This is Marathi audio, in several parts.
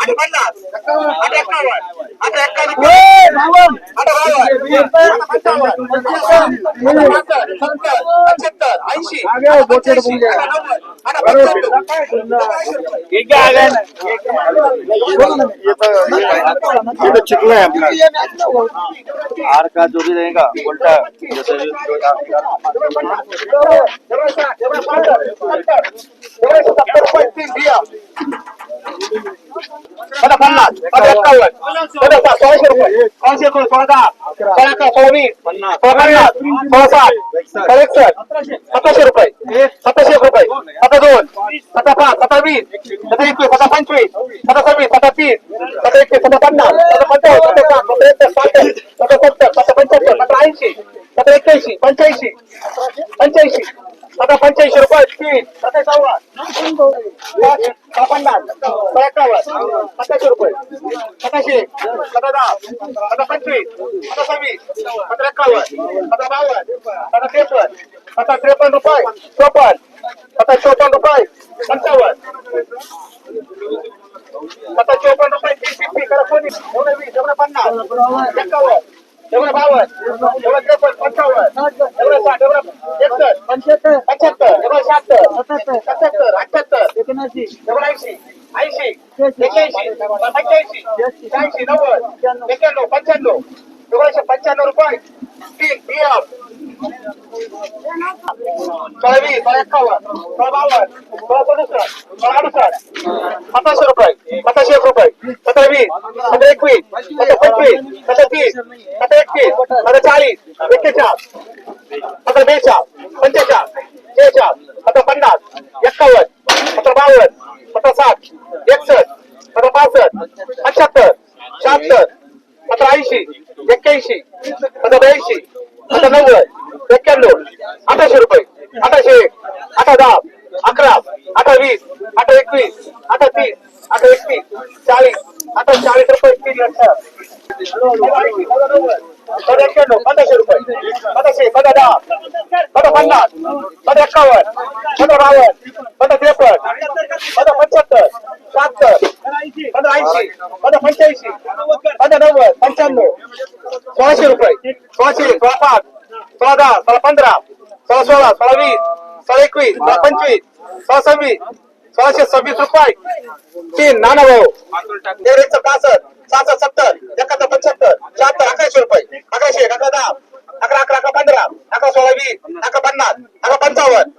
आठ पन्नास ऐंशी आपला आर का जो भी रहेगा उल्टा जैसे पन्नास पन्नास सोळाशे रुपये सोळाशे सोळा दहा सोळावीस पन्नास सोळा एकसष्ट सतराशे रुपये सतराशे एक रुपये सतरा दोन सतरा पाच सतरा वीस सतरा एकवीस सतरा पंचवीस सतरा सव्वीस सतरा तीस सतरा एकवीस सतरा पन्नास सतरा पंचावन्न सतरा साठ सतरा एकसष्ट पासष्ट सतरा सत्तर सतरा पंच्याहत्तर सतरा ऐंशी सतरा एक्क्याऐंशी पंच्याऐंशी पंच्याऐंशी सतरा पंच्याऐंशी रुपये तीन सतरा सव्वा सतरा पन्नास सतरा एकावन्न सतराशे रुपये सतराशे सतरा दहा सतरा पंचवीस सतरा सव्वीस सतरा एकावन्न सतरा बावन्न सतरा त्रेपन्न सतरा त्रेपन्न रुपये चोपन्न सतरा चोपन्न रुपये पंचावन्न सतरा चोपन्न रुपये तीन फिफ्टी करा कोणी एवढं वीस एवढं पन्नास एकावन्न एवढं बावन्न एवढं त्रेपन्न ऐंशी ऐंशी. एक्याऐंशी शहाऐंशी नव्वद एक्याण्णव पंच्याण्णव एवढ्याशे पंच्याण्णव रुपये. तीन पीएफ सोळा वीस सोळा एकावन्न सोळा बावन्न सोळा सदुसष्ट सोळा अडुसष्ट सतराशे रुपये सतराशे एक रुपये सतरा वीस सतरा एकवीस सतरा पंचवीस सतरा तीस सतरा एकतीस सतरा चाळीस एक्केचाळीस सतरा बेचाळ पंचेचाळ शेचाळ सतरा पन्नास एक्कावन्न सतरा बावन्न सतरा साठ सतरा पासष्ट पंच्याहत्तर शहात्तर सतरा ऐंशी एक्क्याऐंशी सतरा ब्याऐंशी सतरा नव्वद एक्क्याण्णव अठराशे रुपये अठराशे एक अठरा दहा अकरा अठरा वीस अठरा एकवीस अठरा तीस अठरा एकतीस चाळीस अठरा चाळीस रुपये तीन लक्ष. एक्क्याण्णव पंधराशे रुपये पंधराशे पंधरा दहा पंधरा पन्नास पंधरा एक्कावन्न पंधरा बावन्न पंधरा त्रेपन्न पंधरा पंच्याहत्तर शहात्तर पंधरा ऐंशी. पंधरा पंच्याऐंशी. पंधरा नव्वद. पंच्याण्णव. सोळाशे रुपये. सोळाशे सोळा पाच. सोळा दहा. सोळा पंधरा. सोळा सोळा. सोळा वीस. सोळा एकवीस. सोळा पंचवीस. सोळा सव्वीस. सोळाशे सव्वीस रुपये. तीन. नाना भाऊ. एकशे पासष्ट. सहासष्ट सत्तर. एकाहत्तर पंच्याहत्तर. शहात्तर अकराशे रुपये. अकराशे अकरा दहा. अकरा अकरा अकरा पंधरा. अकरा सोळा वीस. अकरा पन्नास. अकरा पंचावन्न.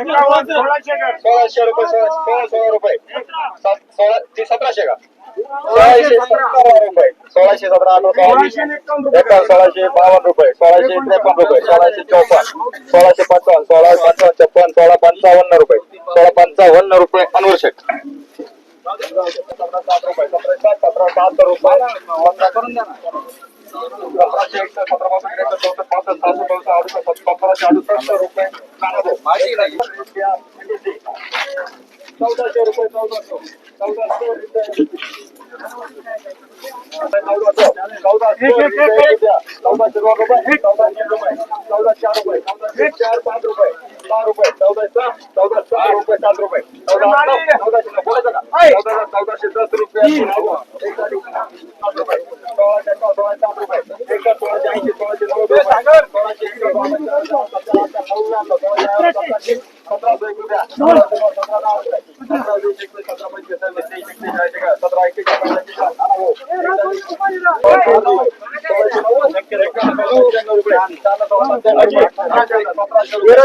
सोळाशे रुपये सोळा सोळा रुपये सात- सोळा ते सतराशे का सोळाशे सतरा रुपये सोळाशे सतरा आठ सोळाशे बावन्न रुपये सोळाशे त्रेपन्न रुपये सोळाशे चौपन्न सोळाशे पंचावन्न सोळा पंचावन्न छप्पन सोळा पंचावन्न रुपये सोळा पंचावन्न रुपये अनवर शेट सात रुपये सतरा सात सतरा बहात्तर रुपये Saudação, foi saudação. Saudação, Thank you. सोळाशे नऊ सतरा दहा रुपये सतरा वीस एकवीस सतरा पंचवीस सव्वीस तेवीस एकतीस चाळीस एकतीस सतरा एकतीस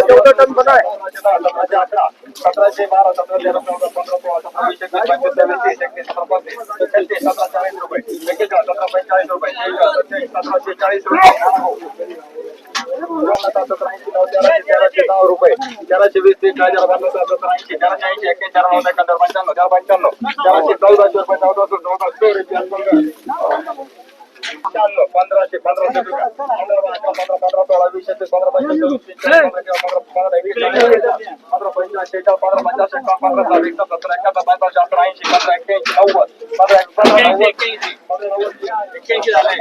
चौदा टन बनाय सतराशे बारा सतरा तेरा चौदा पंधरा सोळा सतरा वीस एकवीस पंचवीस सव्वीस तीस एकतीस सतरा पंचवीस सत्तेचाळीस सतरा चाळीस रुपये एक्केचाळीस सतरा पंचेचाळीस रुपये सत्तेचाळीस सतराशे चाळीस नऊ रुपये तेराशे वीस तीस हजार पंधरा सतरा ऐंशी तेराशे ऐंशी एक्केचाळीस नव्वद एकाहत्तर पंच्याण्णव चार पंच्याण्णव तेराशे चौदाशे रुपये चौदाशे चौदा पंच्याण्णव पंधराशे पंधराशे पंधरा अकरा पंधरा पंधरा सोळा वीस एकवीस पंधरा पंधरा वीस पंधरा पंधरा पंधरा पंधरा पंधरा पंधरा पंधरा वीस सत्तर एकाहत्तर पंधराशे अठरा ऐंशी पंधरा एक्क्याऐंशी नव्वद पंधरा पंधरा पंधरा एक्क्याऐंशी झाले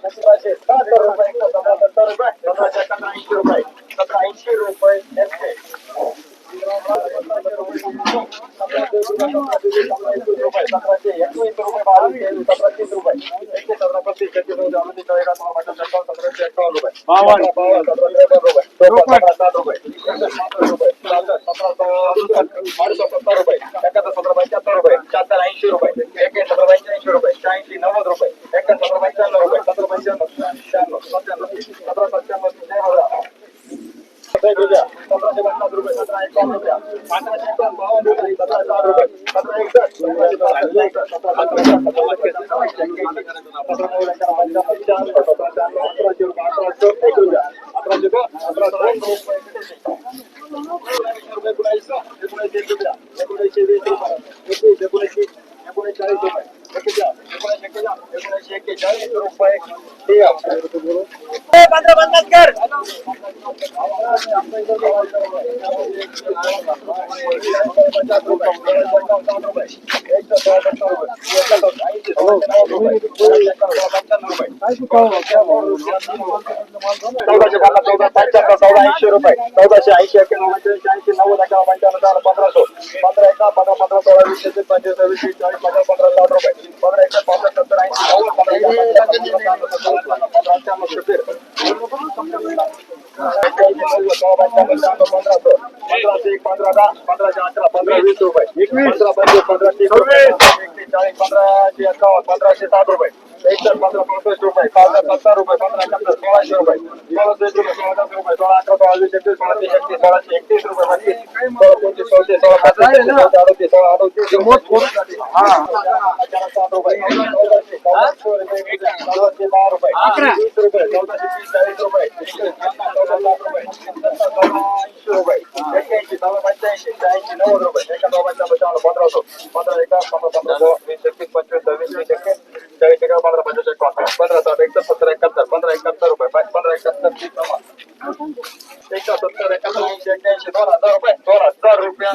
सतराशे सत्तर रुपये Кишкиной, на троичи рупой эсте. सत्रह रुपये सत्रह रुपये सत्रह रुपये सत्रह रुपये सत्रह रुपये सत्रह रुपये Terima kasih. चौदाशे पन्नास चौदा पंच्याण्णव चौदा ऐंशी रुपये चौदाशे ऐंशी एक्क्याण्णव ऐंशी नव्वद अकरा पंच्याण्णव चार सो पंधरा एका पंधरा पंधरा सोळा वीस एकवीस पंचवीस वीस वीस चाळीस पंधरा पंधरा साठ रुपये पंधरा एका पंधरा सत्तर ऐंशी नव्वद पंधरा पंधरा अठ्ठ्याण्णव सत्तर पंधराशे एक पंधरा दहा पंधराशे अठरा पंधरा वीस रुपये. पंधरा पंचवीस पंधरा तीस रुपये. एकतीस चाळीस पंधराशे एकावन्न पंधराशे साठ रुपये एकसष्ट पंधरा पासष्ट रुपये पाच सत्तर रुपये पंधरा एकाहत्तर सोळाशे रुपये सोळाशे एक रुपये सोळा दस रुपये सोळा अकरा सोळा वीस एकवीस सोळा तीस एकतीस सोळाशे एकतीस रुपये पंचवीस सोळा पंचवीस सोळाशे सोळा पंचवीस सोळा अडतीस सोळा अडतीस हा सात रुपये चौदाशे चौदाशे दहा रुपये वीस रुपये चौदाशे तीस चाळीस रुपये चौदा लाख रुपये ऐंशी रुपये एक्क्याऐंशी चौदा पंच्याऐंशी शहाऐंशी नव्वद रुपये एका चौदा पंच्याण्णव पंधराशे पंधरा एका पंधरा पंधरा सव्वीस वीस एकवीस चाळीस एका पंधरा पंचवीस एकावन्न पंधरा साठ एकसष्ट सत्तर एकाहत्तर पंधरा एकाहत्तर रुपये पंधरा एकाहत्तर तीस नव्वद एका सत्तर एकाहत्तर एक्क्याऐंशी दोन हजार रुपये दोन हजार रुपया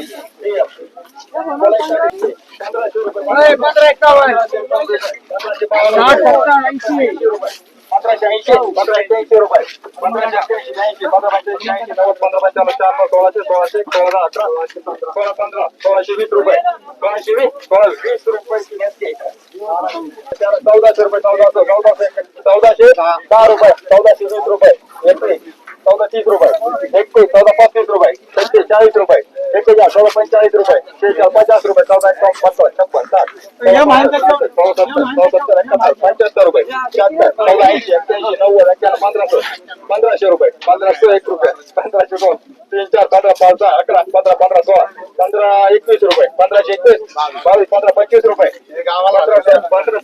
पंधराशे रुपये पंधरा एकावन्न पंधराशे बावन्न रुपये पंधराशे ऐंशी पंधरा एक्क्याऐंशी रुपये पंधराशे अठ्ठ्याऐंशी ऐंशी पंधरा पंच्याऐंशी ऐंशी नव्वद पंधरा पंच्याण्णव शहाण्णव सोळाशे सोळाशे सोळा अठरा सोळा पंधरा सोळाशे वीस रुपये सोळाशे वीस सोळा वीस रुपये चौदाशे रुपये चौदाशे चौदाशे चौदाशे दहा रुपये चौदाशे वीस रुपये एकवीस चौदा तीस रुपये एकवीस चौदा पस्तीस रुपये छत्तीस चाळीस रुपये एकेचाळीस चौदा पंचेचाळीस रुपये शेहेचाळीस पचास रुपये चौदा एकावन्न पन्नास छप्पन साठ चौसत्तर चौसत्तर एकाहत्तर पंच्याहत्तर रुपये शहात्तर चौदा ऐंशी एक्क्याऐंशी नव्वद एक्क्याण्णव पंधराशे पंधराशे रुपये. पंधराशे एक रुपये. पंधराशे दोन. तीन चार पंधरा पाच दहा अकरा पंधरा पंधरा सोळा. पंधरा एकवीस रुपये. पंधराशे एकवीस. बावीस पंधरा पंचवीस रुपये. पंधराशे पंधरा